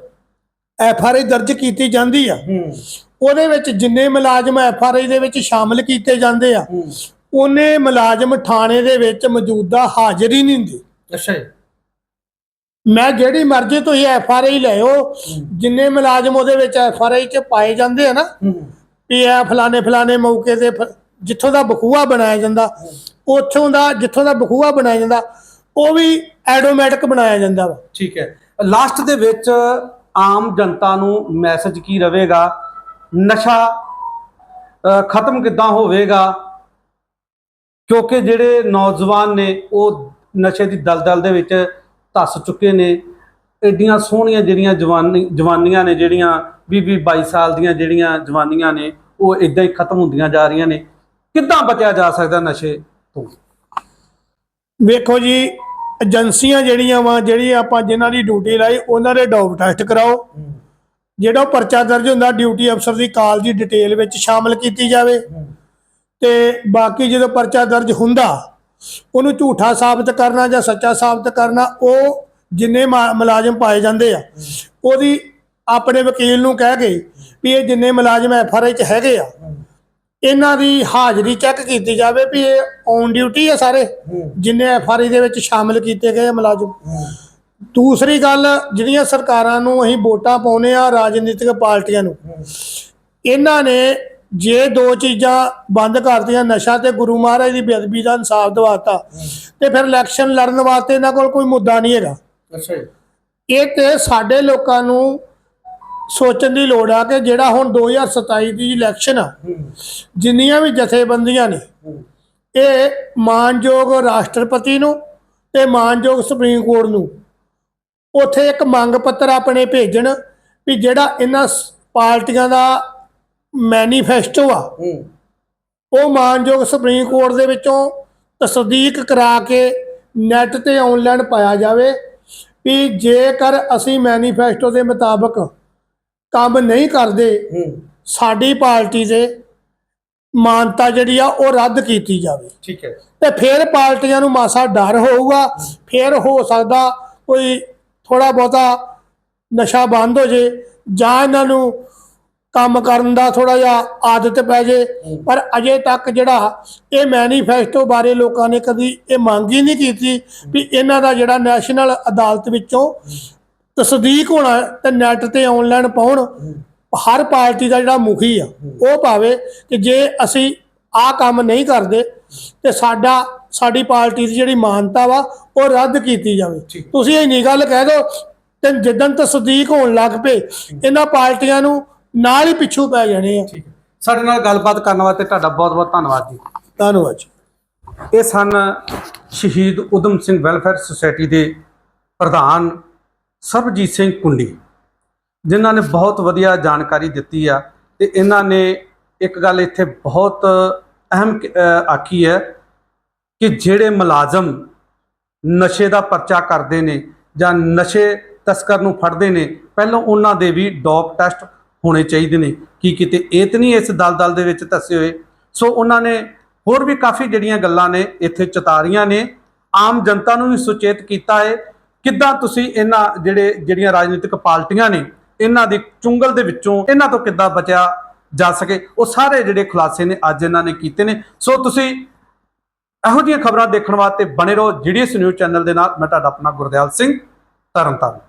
ਐਫ ਆਰ ਆਈ ਦਰਜ ਕੀਤੀ ਜਾਂਦੀ ਆ। ਉਹਦੇ ਵਿੱਚ ਜਿੰਨੇ ਮੁਲਾਜ਼ਮ ਐਫ ਆਰ ਆਈ ਦੇ ਵਿੱਚ ਸ਼ਾਮਲ ਕੀਤੇ ਜਾਂਦੇ ਆ ਉਹਨੇ ਮੁਲਾਜ਼ਮ ਥਾਣੇ ਦੇ ਵਿੱਚ ਮੌਜੂਦਾ ਹਾਜ਼ਰ ਹੀ ਨਹੀਂ ਹੁੰਦੇ। ਅੱਛਾ ਜੀ। ਮੈਂ ਜਿਹੜੀ ਮਰਜ਼ੀ ਤੁਸੀਂ ਐਫ ਆਰ ਆਈ ਲਿਓ ਜਿੰਨੇ ਮੁਲਾਜ਼ਮ ਉਹਦੇ ਵਿੱਚ ਐਫ ਆਰ ਆਈ 'ਚ ਪਾਏ ਜਾਂਦੇ ਆ ਨਾ ਵੀ ਇਹ ਫਲਾਣੇ ਫਲਾਣੇ ਮੌਕੇ ਤੇ ਜਿੱਥੋਂ ਦਾ ਬਖੂਆ ਬਣਾਇਆ ਜਾਂਦਾ ਉੱਥੋਂ ਦਾ ਜਿੱਥੋਂ ਦਾ ਬਖੂਆ ਬਣਾਇਆ ਜਾਂਦਾ ਉਹ ਵੀ ਐਡੋਮੈਟਿਕ ਬਣਾਇਆ ਜਾਂਦਾ ਵਾ। ਠੀਕ ਹੈ। ਲਾਸਟ ਦੇ ਵਿੱਚ ਆਮ ਜਨਤਾ ਨੂੰ ਮੈਸੇਜ ਕੀ ਰਹੇਗਾ ਨਸ਼ਾ ਖਤਮ ਕਿੱਦਾਂ ਹੋਵੇਗਾ? ਕਿਉਂਕਿ ਜਿਹੜੇ ਨੌਜਵਾਨ ਨੇ, ਉਹ ਨਸ਼ੇ ਦੀ ਦਲਦਲ ਦੇ ਵਿੱਚ ਧੱਸ ਚੁੱਕੇ ਨੇ। ਐਡੀਆਂ ਸੋਹਣੀਆਂ ਜਿਹੜੀਆਂ ਜਵਾਨੀ, ਜਵਾਨੀਆਂ ਨੇ, ਜਿਹੜੀਆਂ 20 20 22 ਸਾਲ ਦੀਆਂ ਜਿਹੜੀਆਂ ਜਵਾਨੀਆਂ ਨੇ, ਉਹ ਇਦਾਂ ਹੀ ਖਤਮ ਹੁੰਦੀਆਂ ਜਾ ਰਹੀਆਂ ਨੇ। ਕਿੱਦਾਂ ਬਚਿਆ ਜਾ ਸਕਦਾ ਨਸ਼ੇ ਤੋਂ? ਵੇਖੋ ਜੀ ਏਜੰਸੀਆਂ ਜਿਹੜੀਆਂ ਵਾ, ਜਿਹੜੀ ਆਪਾਂ ਜਿਨ੍ਹਾਂ ਦੀ ਡਿਊਟੀ ਲਾਈ, ਉਹਨਾਂ ਦੇ ਡੋਪ ਟੈਸਟ ਕਰਾਓ। ਜਿਹੜਾ ਉਹ ਪਰਚਾ ਦਰਜ ਹੁੰਦਾ ਡਿਊਟੀ ਅਫਸਰ ਦੀ ਕਾਲ ਦੀ ਡਿਟੇਲ ਵਿੱਚ ਸ਼ਾਮਲ ਕੀਤੀ ਜਾਵੇ। ਤੇ ਬਾਕੀ ਜਦੋਂ ਪਰਚਾ ਦਰਜ ਹੁੰਦਾ, ਉਹਨੂੰ ਝੂਠਾ ਸਾਬਤ ਕਰਨਾ ਜਾਂ ਸੱਚਾ ਸਾਬਤ ਕਰਨਾ, ਉਹ ਜਿੰਨੇ ਮਾ- ਮੁਲਾਜ਼ਮ ਪਾਏ ਜਾਂਦੇ ਆ, ਉਹਦੀ ਆਪਣੇ ਵਕੀਲ ਨੂੰ ਕਹਿ ਕੇ ਵੀ ਇਹ ਜਿੰਨੇ ਮੁਲਾਜ਼ਮ ਐਫ ਆਰ ਆਈ ਚ ਹੈਗੇ ਆ ਇਹਨਾਂ ਦੀ ਹਾਜ਼ਰੀ ਚੈੱਕ ਕੀਤੀ ਜਾਵੇ ਵੀ ਇਹ ਔਨ ਡਿਊਟੀ ਆ ਸਾਰੇ ਜਿੰਨੇ ਐਫ ਆਰ ਆਈ ਦੇ ਵਿੱਚ ਸ਼ਾਮਲ ਕੀਤੇ ਗਏ ਮੁਲਾਜ਼ਮ। ਦੂਸਰੀ ਗੱਲ ਜਿਹੜੀਆਂ ਸਰਕਾਰਾਂ ਨੂੰ ਅਸੀਂ ਵੋਟਾਂ ਪਾਉਨੇ ਆ ਰਾਜਨੀਤਿਕ ਪਾਰਟੀਆਂ ਨੂੰ ਇਹਨਾਂ ਨੇ ਜੇ ਦੋ ਚੀਜ਼ਾਂ ਬੰਦ ਕਰਤੀਆਂ ਨਸ਼ਾ ਤੇ ਗੁਰੂ ਮਹਾਰਾਜ ਦੀ ਬੇਅਦਬੀ ਦਾ ਇਨਸਾਫ ਦਿਵਾਤਾ ਤੇ ਫਿਰ ਇਲੈਕਸ਼ਨ ਲੜਨ ਵਾਸਤੇ ਇਹਨਾਂ ਕੋਲ ਕੋਈ ਮੁੱਦਾ ਨਹੀਂ ਹੈਗਾ। ਅੱਛਾ ਇਹ ਤੇ ਸਾਡੇ ਲੋਕਾਂ ਨੂੰ ਸੋਚਣ ਦੀ ਲੋੜ ਆ ਕਿ ਜਿਹੜਾ ਹੁਣ 2027 ਦੀ ਇਲੈਕਸ਼ਨ ਆ ਜਿੰਨੀਆਂ ਵੀ ਜਥੇਬੰਦੀਆਂ ਨੇ ਇਹ ਮਾਨਯੋਗ ਰਾਸ਼ਟਰਪਤੀ ਨੂੰ ਤੇ ਮਾਨਯੋਗ ਸੁਪਰੀਮ ਕੋਰਟ ਨੂੰ ਉੱਥੇ ਇੱਕ ਮੰਗ ਪੱਤਰ ਆਪਣੇ ਭੇਜਣ ਵੀ ਜਿਹੜਾ ਇਹਨਾਂ ਪਾਰਟੀਆਂ ਦਾ ਮੈਨੀਫੈਸਟੋ ਆ ਉਹ ਮਾਨਯੋਗ ਸੁਪਰੀਮ ਕੋਰਟ ਦੇ ਵਿੱਚੋਂ ਤਸਦੀਕ ਕਰਾ ਕੇ ਨੈਟ ਤੇ ਆਨਲਾਈਨ ਪਾਇਆ ਜਾਵੇ ਵੀ ਜੇਕਰ ਅਸੀਂ ਮੈਨੀਫੈਸਟੋ ਦੇ ਮੁਤਾਬਕ ਕੰਮ ਨਹੀਂ ਕਰਦੇ ਸਾਡੀ ਪਾਰਟੀ ਦੇ ਮਾਨਤਾ ਜਿਹੜੀ ਆ ਉਹ ਰੱਦ ਕੀਤੀ ਜਾਵੇ। ਠੀਕ ਹੈ। ਤੇ ਫਿਰ ਪਾਰਟੀਆਂ ਨੂੰ ਮਾਸਾ ਡਰ ਹੋਊਗਾ ਫਿਰ ਹੋ ਸਕਦਾ ਕੋਈ ਥੋੜਾ ਬਹੁਤਾ ਨਸ਼ਾ ਬੰਦ ਹੋ ਜੇ ਜਾਂ ਇਹਨਾਂ ਨੂੰ ਕੰਮ ਕਰਨ ਦਾ ਥੋੜਾ ਜਿਹਾ ਆਦਤ ਪੈ ਜੇ। ਪਰ ਅਜੇ ਤੱਕ ਜਿਹੜਾ ਇਹ ਮੈਨੀਫੈਸਟੋ ਬਾਰੇ ਲੋਕਾਂ ਨੇ ਕਦੀ ਇਹ ਮੰਗ ਹੀ ਨਹੀਂ ਕੀਤੀ ਵੀ ਇਹਨਾਂ ਦਾ ਜਿਹੜਾ ਨੈਸ਼ਨਲ ਅਦਾਲਤ ਵਿੱਚੋਂ ਤਸਦੀਕ ਹੋਣਾ ਤੇ ਨੈਟ ਤੇ ਆਨਲਾਈਨ ਪਾਉਣ ਹਰ ਪਾਰਟੀ ਦਾ ਜਿਹੜਾ ਮੁਖੀ ਆ ਉਹ ਭਾਵੇ ਕਿ ਜੇ ਅਸੀਂ ਆਹ ਕੰਮ ਨਹੀਂ ਕਰਦੇ ਤੇ ਸਾਡਾ ਸਾਡੀ ਪਾਰਟੀ ਦੀ ਜਿਹੜੀ ਮਾਨਤਾ ਵਾ ਉਹ ਰੱਦ ਕੀਤੀ ਜਾਵੇ। ਤੁਸੀਂ ਇੰਨੀ ਗੱਲ ਕਹਿ ਦਿਓ ਤੇ ਜਿੱਦਣ ਤਸਦੀਕ ਹੋਣ ਲੱਗ ਪਏ ਇਹਨਾਂ ਪਾਰਟੀਆਂ ਨੂੰ ਨਾਲ ਹੀ ਪਿੱਛੂ ਪੈ ਜਾਣੇ ਆ। ਸਾਡੇ ਨਾਲ ਗੱਲਬਾਤ ਕਰਨ ਵਾਸਤੇ ਤੁਹਾਡਾ ਬਹੁਤ ਬਹੁਤ ਧੰਨਵਾਦ ਜੀ। ਧੰਨਵਾਦ ਜੀ। ਇਹ ਸਨ ਸ਼ਹੀਦ ਉਦਮ ਸਿੰਘ ਵੈਲਫੇਅਰ ਸੁਸਾਇਟੀ ਦੇ ਪ੍ਰਧਾਨ ਸਰਬਜੀਤ ਸਿੰਘ ਕੁੰਡੀ, ਜਿਨ੍ਹਾਂ ਨੇ ਬਹੁਤ ਵਧੀਆ ਜਾਣਕਾਰੀ ਦਿੱਤੀ ਆ ਤੇ ਇਹਨਾਂ ਨੇ ਇੱਕ ਗੱਲ ਇੱਥੇ ਬਹੁਤ ਅਹਿਮ ਆਖੀ ਹੈ ਕਿ ਜਿਹੜੇ ਮੁਲਾਜ਼ਮ ਨਸ਼ੇ ਦਾ ਪਰਚਾ ਕਰਦੇ ਨੇ ਜਾਂ ਨਸ਼ੇ ਤਸਕਰ ਨੂੰ ਫੜਦੇ ਨੇ, ਪਹਿਲਾਂ ਉਹਨਾਂ ਦੇ ਵੀ ਡੋਪ ਟੈਸਟ ਹੋਣੇ ਚਾਹੀਦੇ ਨੇ। ਕੀ ਕਿਤੇ? ਇਹ ਤਾਂ ਨਹੀਂ ਇਸ ਦਲਦਲ ਦੇ ਵਿੱਚ ਧੱਸੇ ਹੋਏ। ਸੋ ਉਹਨਾਂ ਨੇ ਹੋਰ ਵੀ ਕਾਫੀ ਜਿਹੜੀਆਂ ਗੱਲਾਂ ਨੇ ਇੱਥੇ ਚਤਾਰੀਆਂ ਨੇ। ਆਮ ਜਨਤਾ ਨੂੰ ਵੀ ਸੁਚੇਤ ਕੀਤਾ ਹੈ। ਕਿੱਦਾਂ ਤੁਸੀਂ ਇਹਨਾਂ ਜਿਹੜੇ, ਜਿਹੜੀਆਂ ਰਾਜਨੀਤਿਕ ਪਾਰਟੀਆਂ ਨੇ, ਇਹਨਾਂ ਦੀ ਚੁੰਗਲ ਦੇ ਵਿੱਚੋਂ ਇਹਨਾਂ ਤੋਂ ਕਿੱਦਾਂ ਬਚਿਆ ਜਾ ਸਕੇ? ਉਹ ਸਾਰੇ ਜਿਹੜੇ ਖੁਲਾਸੇ ਨੇ ਅੱਜ ਇਹਨਾਂ ਨੇ ਕੀਤੇ ਨੇ। ਸੋ ਤੁਸੀਂ ਇਹੋ ਜਿਹੀਆਂ ਖਬਰਾਂ ਦੇਖਣ ਵਾਸਤੇ ਬਣੇ ਰਹੋ ਜੀਡੀਐਸ ਨਿਊਜ਼ ਚੈਨਲ ਦੇ ਨਾਲ। ਮੈਂ ਤੁਹਾਡਾ ਆਪਣਾ ਗੁਰਦਿਆਲ ਸਿੰਘ, ਤਰਨਤਾਰਨ।